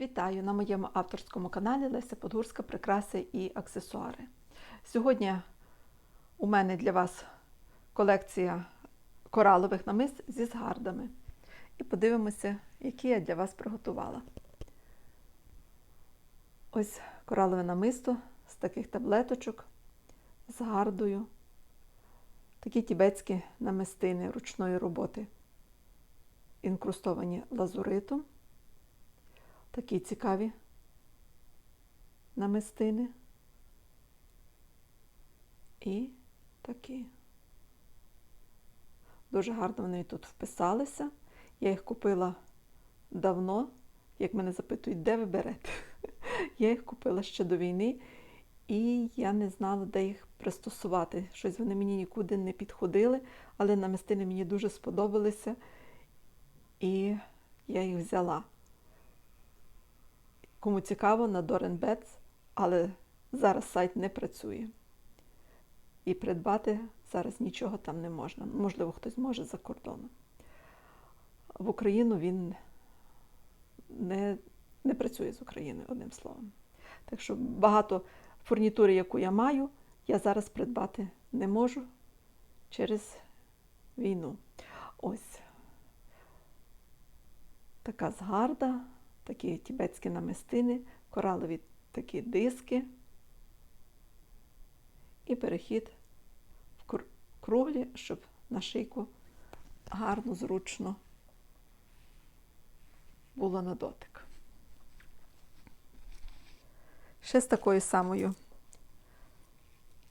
Вітаю на моєму авторському каналі Леся Подгурська Прикраси і аксесуари. Сьогодні у мене для вас колекція коралових намис зі згардами. І подивимося, які я для вас приготувала. Ось коралове намисто з таких таблеточок з гардою. Такі тібетські намистини ручної роботи, інкрустовані лазуритом. Такі цікаві намистини. І такі. Дуже гарно вони тут вписалися. Я їх купила давно, як мене запитують, де ви берете? Я їх купила ще до війни, і я не знала, де їх пристосувати. Щось вони мені нікуди не підходили, але намистини мені дуже сподобалися, і я їх взяла. Кому цікаво, на Dorn Bets, але зараз сайт не працює. І придбати зараз нічого там не можна. Можливо, хтось може за кордоном. В Україну він не, не працює з Україною, одним словом. Так що багато фурнітури, яку я маю, я зараз придбати не можу через війну. Ось така згарда такі тібетські намистини, коралові такі диски і перехід в круглі, щоб на шийку гарно, зручно було на дотик. Ще з такою самою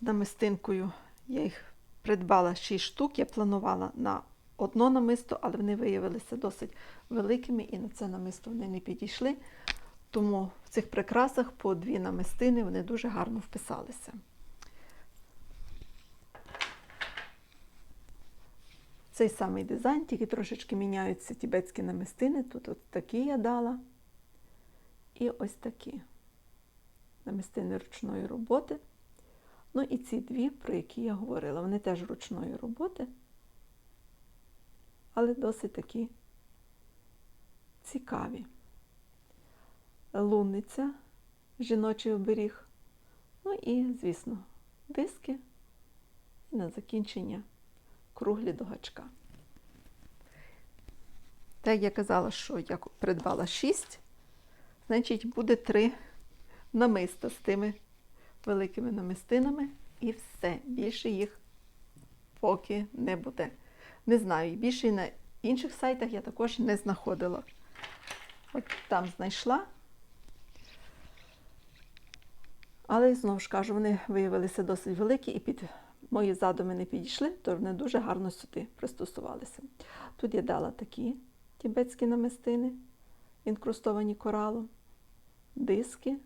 намистинкою я їх придбала 6 штук, я планувала на одно намисто, але вони виявилися досить великими і на це намисто вони не підійшли. Тому в цих прикрасах по дві намистини вони дуже гарно вписалися. Цей самий дизайн, тільки трошечки міняються тібетські намистини. Тут от такі я дала. І ось такі намистини ручної роботи. Ну і ці дві, про які я говорила, вони теж ручної роботи але досить такі цікаві. Лунниця, жіночий оберіг, ну і, звісно, диски і на закінчення круглі до гачка. Так, я казала, що я придбала 6, значить, буде 3 намиста з тими великими намистинами, і все. Більше їх поки не буде. Не знаю, більше на інших сайтах я також не знаходила. От там знайшла. Але знову ж кажу, вони виявилися досить великі і під мої задуми не підійшли, то вони дуже гарно сюди пристосувалися. Тут я дала такі тібетські намистини, інкрустовані коралом, диски,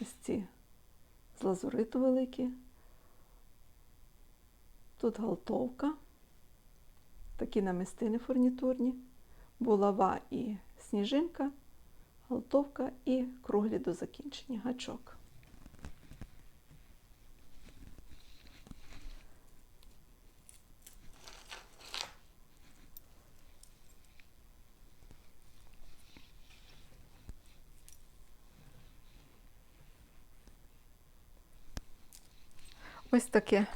ось ці з лазуриту великі. Тут галтовка такі намистини фурнітурні, булава і сніжинка, галтовка і круглі до закінчення гачок. Ось таке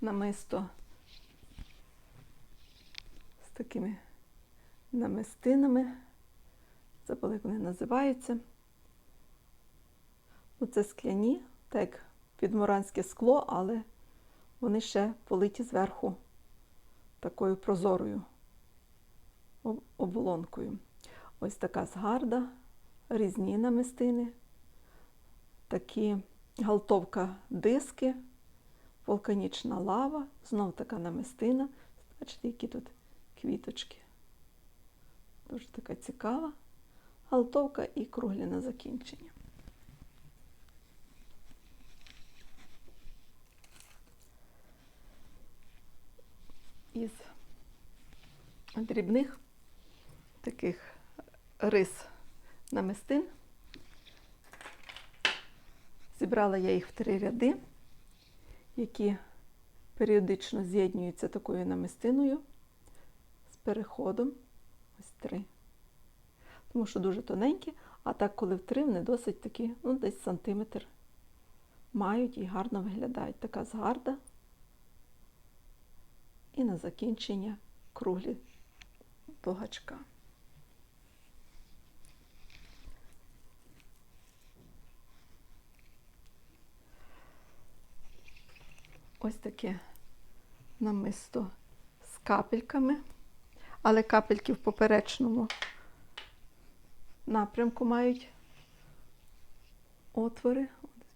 намисто такими намистинами. Забули, як вони називаються. Ну, Це скляні, так як підморанське скло, але вони ще политі зверху такою прозорою оболонкою. Ось така згарда, різні намистини, такі галтовка диски, вулканічна лава, знов така намистина. Бачите, які тут квіточки. Дуже така цікава, галтовка і круглі на закінчення. Із дрібних таких рис намистин. Зібрала я їх в три ряди, які періодично з'єднуються такою намистиною переходом. Ось три. тому що дуже тоненькі, а так, коли в три, вони досить такі, ну, десь сантиметр мають і гарно виглядають. Така згарда. І на закінчення круглі до гачка. Ось таке намисто з капельками, але капельки в поперечному напрямку мають отвори.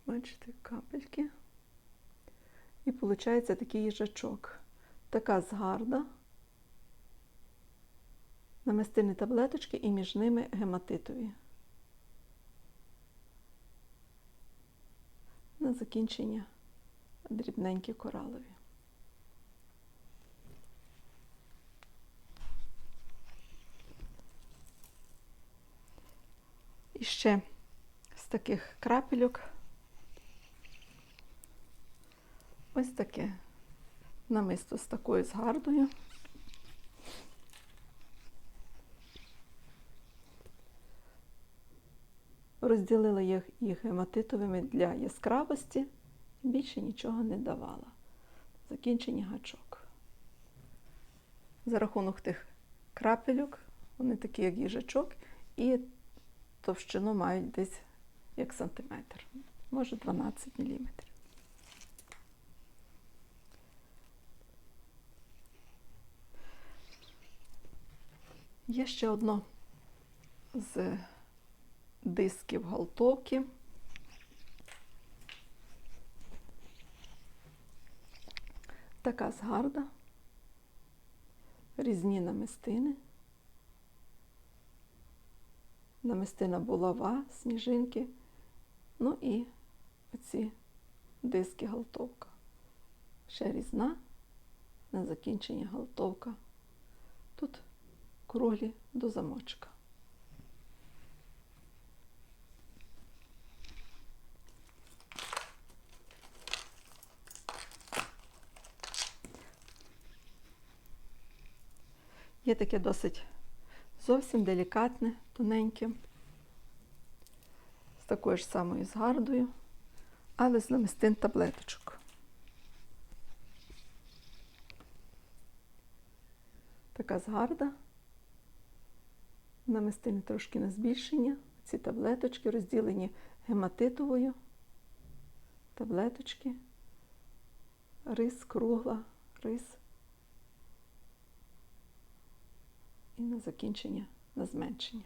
Бачите, капельки. І виходить такий їжачок. Така згарда, намистини таблеточки і між ними гематитові. На закінчення дрібненькі коралові. І ще з таких крапельок ось таке намисто з такою згардою. Розділила їх, їх гематитовими для яскравості, більше нічого не давала. Закінчення гачок. За рахунок тих крапельок, вони такі, як їжачок, і товщину мають десь як сантиметр, може 12 міліметрів. Є ще одно з дисків галтовки. Така згарда, різні намистини, намистина булава, сніжинки, ну і оці диски галтовка. Ще різна на закінчення галтовка. Тут круглі до замочка. Є таке досить зовсім делікатне, тоненьке, з такою ж самою згардою, але з намистин таблеточок. Така згарда. Намистини трошки на збільшення. Ці таблеточки розділені гематитовою. Таблеточки, рис, кругла, рис. І на закінчення на зменшення.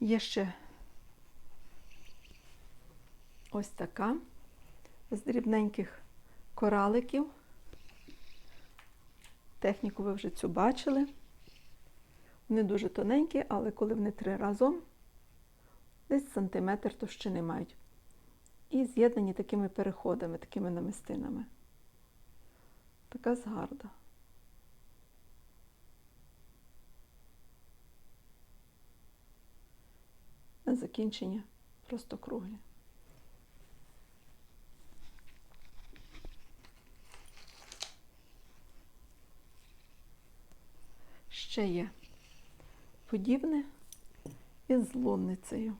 Є ще ось така з дрібненьких кораликів. Техніку ви вже цю бачили. Вони дуже тоненькі, але коли вони три разом, десь сантиметр товщини мають. І з'єднані такими переходами, такими намистинами. Така згарда. На закінчення просто круглі. Ще є подібне із лунницею.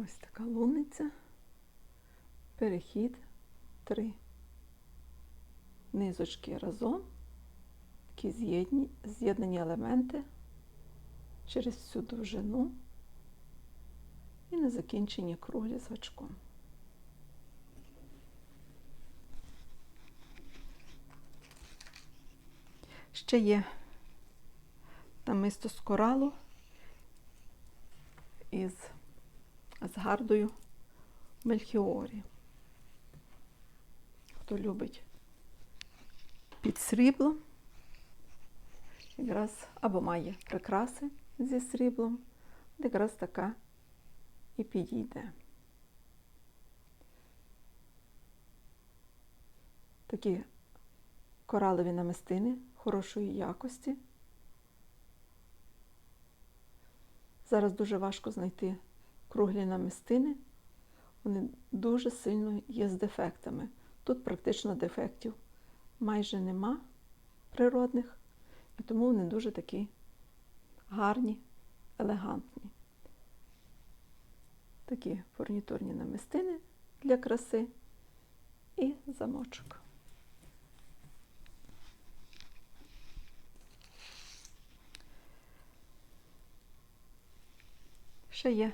Ось така лунниця, перехід, три. Низочки разом, такі з'єднані, елементи через всю довжину і на закінчення круглі з. Ще є намисто з коралу із з гардою Мельхіорі. Хто любить під сріблом, якраз або має прикраси зі сріблом, якраз така і підійде. Такі коралові намистини хорошої якості. Зараз дуже важко знайти круглі намистини, вони дуже сильно є з дефектами. Тут практично дефектів майже нема природних, і тому вони дуже такі гарні, елегантні. Такі фурнітурні намистини для краси і замочок. Ще є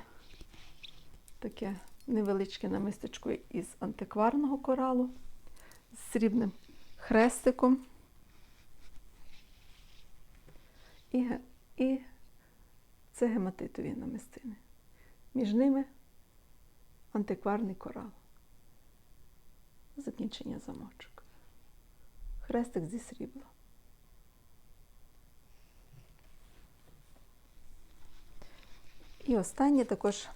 таке невеличке намистечко із антикварного коралу з срібним хрестиком. І, і це гематитові намистини. Між ними антикварний корал. Закінчення замочок. Хрестик зі срібла. І останнє також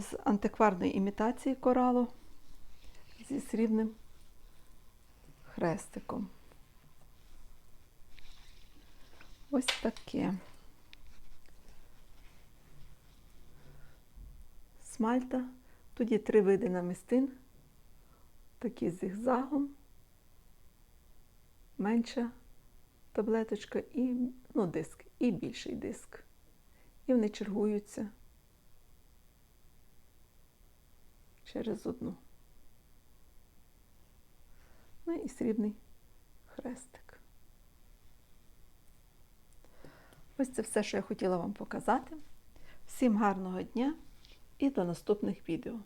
з антикварної імітації коралу зі срібним хрестиком. Ось таке. Смальта. Є три види намистин. Такі зігзагом, менша таблеточка і ну, диск, і більший диск. І вони чергуються через одну. Ну і срібний хрестик. Ось це все, що я хотіла вам показати. Всім гарного дня і до наступних відео.